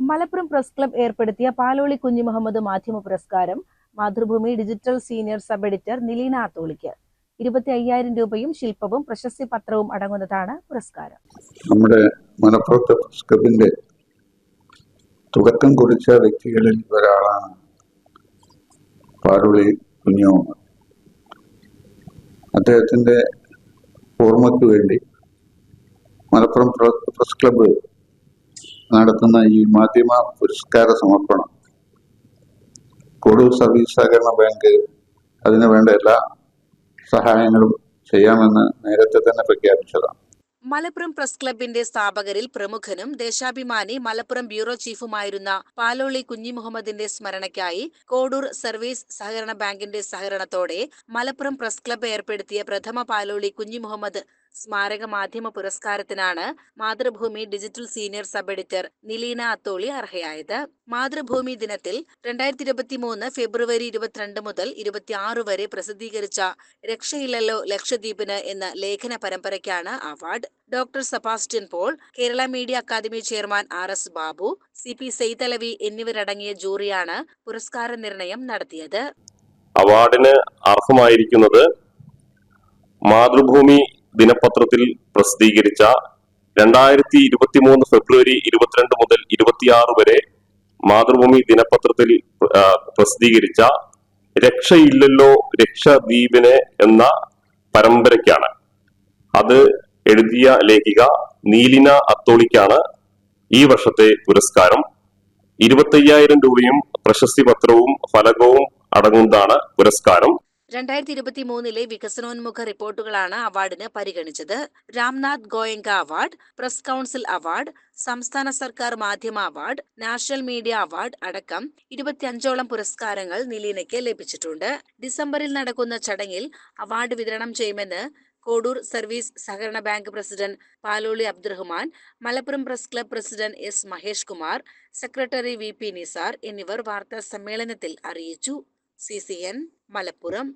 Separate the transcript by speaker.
Speaker 1: Malappuram press club ഏർപ്പെടുത്തിയ പാലോളി കുഞ്ഞു മുഹമ്മദ് മാധ്യമ പുരസ്കാരം Mathrubhumi digital senior sub editor Nileena ആത്തോളിക്ക്. ഇരുപത്തി അയ്യായിരം രൂപയും ശില്പവും പ്രശസ്തി പത്രവും അടങ്ങുന്നതാണ് പുരസ്കാരം.
Speaker 2: നമ്മുടെ മലപ്പുറത്തെ പ്രസ് ക്ലബിന്റെ തുടക്കം കുറിച്ച വ്യക്തികളിൽ ഒരാളാണ് പാലോളി കുഞ്ഞുമുഹമ്മദ് അദ്ദേഹത്തിന്റെ ഓർമ്മയ്ക്ക് വേണ്ടി മലപ്പുറം പ്ര- പ്രസ് ക്ലബ്ബ് നടത്തുന്ന ഈ മാധ്യമ പുരസ്കാര സമർപ്പണം. കൊടു സർവീസ് സഹകരണ ബാങ്ക് അതിന് വേണ്ട എല്ലാ സഹായങ്ങളും ചെയ്യാമെന്ന് നേരത്തെ തന്നെ പ്രഖ്യാപിച്ചതാണ്.
Speaker 1: മലപ്പുറം പ്രസ് ക്ലബിന്റെ സ്ഥാപകരിൽ പ്രമുഖനും ദേശാഭിമാനി മലപ്പുറം ബ്യൂറോ ചീഫുമായിരുന്ന പാലോളി കുഞ്ഞി മുഹമ്മദിന്റെ സ്മരണയ്ക്കായി കോഡൂർ സർവീസ് സഹകരണ ബാങ്കിന്റെ സഹകരണത്തോടെ മലപ്പുറം പ്രസ് ക്ലബ്ബ് ഏർപ്പെടുത്തിയ പ്രഥമ പാലോളി കുഞ്ഞി മുഹമ്മദ് സ്മാരക മാധ്യമ പുരസ്കാരത്തിനാണ് Mathrubhumi digital senior sub editor Nileena Atholi അർഹയായത്. Mathrubhumi ദിനത്തിൽ രണ്ടായിരത്തി ഇരുപത്തി മൂന്ന് ഫെബ്രുവരി ഇരുപത്തിരണ്ട് മുതൽ ഇരുപത്തിയാറ് വരെ പ്രസിദ്ധീകരിച്ച രക്ഷയില്ലല്ലോ ലക്ഷദ്വീപിന് എന്ന ലേഖന പരമ്പരയ്ക്കാണ് award. Doctor Sebastian Paul Kerala media academy chairman R S Babu C P Saidalavi എന്നിവരടങ്ങിയ ജൂറിയാണ് പുരസ്കാര നിർണയം നടത്തിയത്.
Speaker 3: അവാർഡിന് അർഹമായിരിക്കുന്നത് മാതൃഭൂമി ദിനപത്രത്തിൽ പ്രസിദ്ധീകരിച്ച രണ്ടായിരത്തി ഇരുപത്തി മൂന്ന് ഫെബ്രുവരി ഇരുപത്തിരണ്ട് മുതൽ ഇരുപത്തിയാറ് വരെ മാതൃഭൂമി ദിനപത്രത്തിൽ പ്രസിദ്ധീകരിച്ച രക്ഷയില്ലല്ലോ രക്ഷദ്വീപിനെ എന്ന പരമ്പരയ്ക്കാണ്. അത് എഴുതിയ ലേഖിക നീലിന അത്തോളിക്കാണ് ഈ വർഷത്തെ പുരസ്കാരം. ഇരുപത്തയ്യായിരം രൂപയും പ്രശസ്തി പത്രവും ഫലകവും അടങ്ങുന്നതാണ് പുരസ്കാരം.
Speaker 1: രണ്ടായിരത്തി ഇരുപത്തി മൂന്നിലെ വികസനോന്മുഖ റിപ്പോർട്ടുകളാണ് അവാർഡിന് പരിഗണിച്ചത്. Ramnath Goenka award press council award സംസ്ഥാന സർക്കാർ മാധ്യമ അവാർഡ് നാഷണൽ മീഡിയ അവാർഡ് അടക്കം ഇരുപത്തിയഞ്ചോളം പുരസ്കാരങ്ങൾ നിലീനയ്ക്ക് ലഭിച്ചിട്ടുണ്ട്. ഡിസംബറിൽ നടക്കുന്ന ചടങ്ങിൽ അവാർഡ് വിതരണം ചെയ്യുമെന്ന് കോഡൂർ സർവീസ് സഹകരണ bank president Paloli Abdurahman Malappuram press club president S Mahesh Kumar secretary V P Nisar എന്നിവർ വാർത്താ സമ്മേളനത്തിൽ അറിയിച്ചു. C C N Malappuram.